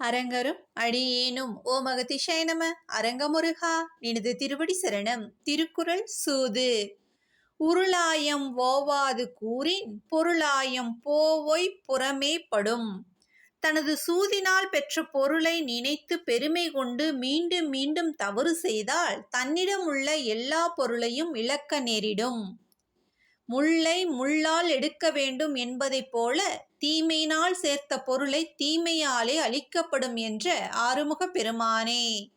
அரங்கரும் அடியேனும் ஓ மகதிஷாய நம அரங்கமுருகா நினது திருவடி சரணம் திருக்குறள் சூது. உருளாயம் ஓவாது கூறின் பொருளாயம் போவோய் புறமே படும். தனது சூதினால் பெற்ற பொருளை நினைத்து பெருமை கொண்டு மீண்டும் மீண்டும் தவறு செய்தால் தன்னிடம் உள்ள எல்லா பொருளையும் இழக்க நேரிடும். முள்ளை முள்ளால் எடுக்க வேண்டும் என்பதைப் போல தீமையினால் சேர்த்த பொருளை தீமையாலே அழிக்கப்படும் என்ற ஆறுமுக பெருமானே.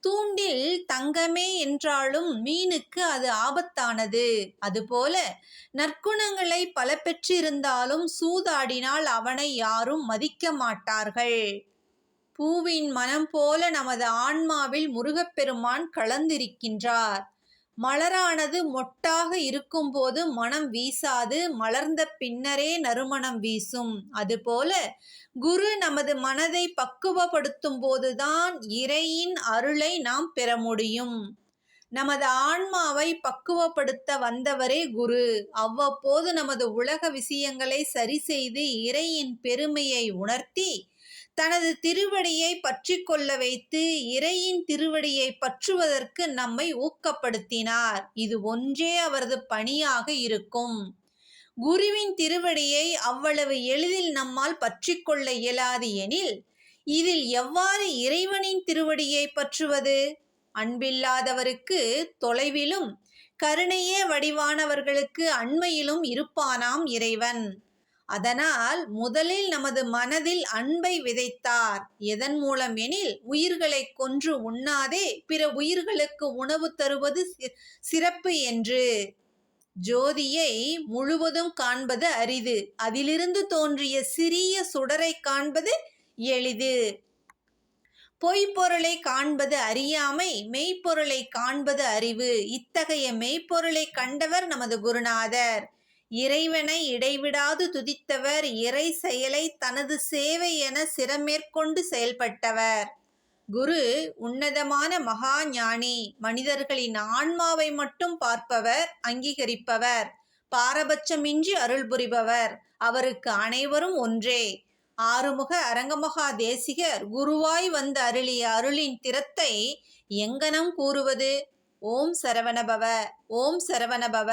தூண்டில் தங்கமே என்றாலும் மீனுக்கு அது ஆபத்தானது. அதுபோல நற்குணங்களை பல பெற்றிருந்தாலும் சூதாடினால் அவனை யாரும் மதிக்க மாட்டார்கள். பூவின் மனம் போல நமது ஆன்மாவில் முருகப்பெருமான் கலந்திருக்கின்றார். மலரானது மொட்டாக இருக்கும்போது மனம் வீசாது மலர்ந்த பின்னரே நறுமணம் வீசும். அதுபோல குரு நமது மனதை பக்குவப்படுத்தும் போதுதான் இறையின் அருளை நாம் பெற முடியும். நமது ஆன்மாவை பக்குவப்படுத்த வந்தவரே குரு. அவ்வப்போது நமது உலக விஷயங்களை சரி செய்து இறையின் பெருமையை உணர்த்தி தனது திருவடியை பற்றி கொள்ள வைத்து இறையின் திருவடியை பற்றுவதற்கு நம்மை ஊக்கப்படுத்தினார். இது ஒன்றே அவரது பணியாக இருக்கும். குருவின் திருவடியை அவ்வளவு எளிதில் நம்மால் பற்றி கொள்ள இயலாது எனில் இதில் எவ்வாறு இறைவனின் திருவடியை பற்றுவது? அன்பில்லாதவருக்கு தொலைவிலும் கருணையே வடிவானவர்களுக்கு அண்மையிலும் இருப்பானாம் இறைவன். அதனால் முதலில் நமது மனதில் அன்பை விதைத்தார். எதன் மூலம் எனில் உயிர்களை கொன்று உண்ணாதே பிற உயிர்களுக்கு உணவு தருவது சிறப்பு என்று. ஜோதியை முழுவதும் காண்பது அரிது. அதிலிருந்து தோன்றிய சிறிய சுடரை காண்பது எளிது. பொய்ப்பொருளை காண்பது அறியாமை மெய்ப்பொருளை காண்பது அறிவு. இத்தகைய மெய்ப்பொருளை கண்டவர் நமது குருநாதர். இறைவனை இடைவிடாது துதித்தவர் இறை செயலை தனது சேவை என சிறமேற்கொண்டு செயல்பட்டவர். குரு உன்னதமான மகா ஞானி மனிதர்களின் ஆன்மாவை மட்டும் பார்ப்பவர் அங்கீகரிப்பவர். பாரபட்சமின்றி அருள் புரிபவர். அவருக்கு அனைவரும் ஒன்றே. ஆறுமுக அரங்கமகா தேசிகர் குருவாய் வந்து அருளிய அருளின் திறத்தை எங்கனம் கூறுவது? ஓம் சரவணபவ ஓம் சரவணபவ.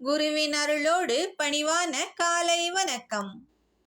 குருவின் அருளோடு பணிவான காலை வணக்கம்.